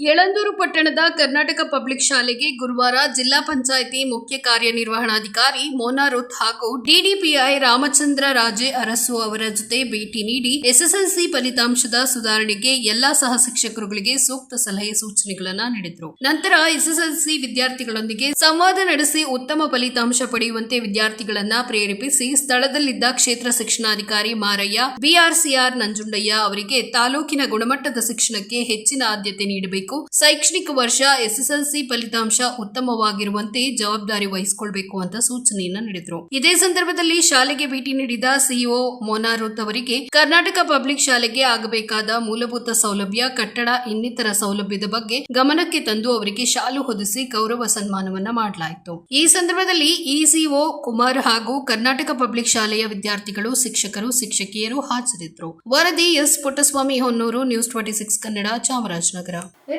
ಯಳಂದೂರು ಪಟ್ಟಣದ ಕರ್ನಾಟಕ ಪಬ್ಲಿಕ್ ಶಾಲೆಗೆ ಗುರುವಾರ ಜಿಲ್ಲಾ ಪಂಚಾಯಿತಿ ಮುಖ್ಯ ಕಾರ್ಯನಿರ್ವಹಣಾಧಿಕಾರಿ ಮೋನಾ ರುತ್ ಹಾಗೂ ಡಿಡಿಪಿಐ ರಾಮಚಂದ್ರ ರಾಜೆ ಅರಸು ಅವರ ಜೊತೆ ಭೇಟಿ ನೀಡಿ ಎಸ್ಎಸ್ಎಲ್ಸಿ ಫಲಿತಾಂಶದ ಸುಧಾರಣೆಗೆ ಎಲ್ಲಾ ಸಹ ಶಿಕ್ಷಕರುಗಳಿಗೆ ಸೂಕ್ತ ಸಲಹೆ ಸೂಚನೆಗಳನ್ನು ನೀಡಿದರು. ನಂತರ ಎಸ್ಎಸ್ಎಲ್ಸಿ ವಿದ್ಯಾರ್ಥಿಗಳೊಂದಿಗೆ ಸಂವಾದ ನಡೆಸಿ ಉತ್ತಮ ಫಲಿತಾಂಶ ಪಡೆಯುವಂತೆ ವಿದ್ಯಾರ್ಥಿಗಳನ್ನ ಪ್ರೇರೇಪಿಸಿ ಸ್ಥಳದಲ್ಲಿದ್ದ ಕ್ಷೇತ್ರ ಶಿಕ್ಷಣಾಧಿಕಾರಿ ಮಾರಯ್ಯ, ಬಿಆರ್ಸಿಆರ್ ನಂಜುಂಡಯ್ಯ ಅವರಿಗೆ ತಾಲೂಕಿನ ಗುಣಮಟ್ಟದ ಶಿಕ್ಷಣಕ್ಕೆ ಹೆಚ್ಚಿನ ಆದ್ಯತೆ ನೀಡಬೇಕು. ಶೈಕ್ಷಣಿಕ ವರ್ಷ ಎಸ್ಎಸ್ಎಲ್ಸಿ ಫಲಿತಾಂಶ ಉತ್ತಮವಾಗಿರುವಂತೆ ಜವಾಬ್ದಾರಿ ವಹಿಸಿಕೊಳ್ಬೇಕು ಅಂತ ಸೂಚನೆಯನ್ನ ನೀಡಿದ್ರು. ಇದೇ ಸಂದರ್ಭದಲ್ಲಿ ಶಾಲೆಗೆ ಭೇಟಿ ನೀಡಿದ ಸಿಇಒ ಮೋನಾರುತ್ ಅವರಿಗೆ, ಕರ್ನಾಟಕ ಪಬ್ಲಿಕ್ ಶಾಲೆಗೆ ಆಗಬೇಕಾದ ಮೂಲಭೂತ ಸೌಲಭ್ಯ, ಕಟ್ಟಡ, ಇನ್ನಿತರ ಸೌಲಭ್ಯದ ಬಗ್ಗೆ ಗಮನಕ್ಕೆ ತಂದು ಅವರಿಗೆ ಶಾಲು ಹೊದಿಸಿ ಗೌರವ ಸನ್ಮಾನವನ್ನ ಮಾಡಲಾಯಿತು. ಈ ಸಂದರ್ಭದಲ್ಲಿ ಇಸಿಒ ಕುಮಾರ್ ಹಾಗೂ ಕರ್ನಾಟಕ ಪಬ್ಲಿಕ್ ಶಾಲೆಯ ವಿದ್ಯಾರ್ಥಿಗಳು, ಶಿಕ್ಷಕರು, ಶಿಕ್ಷಕಿಯರು ಹಾಜರಿದ್ದರು. ವರದಿ S Puttaswamy Honnur, news twenty six Kannada Chamarajanagar.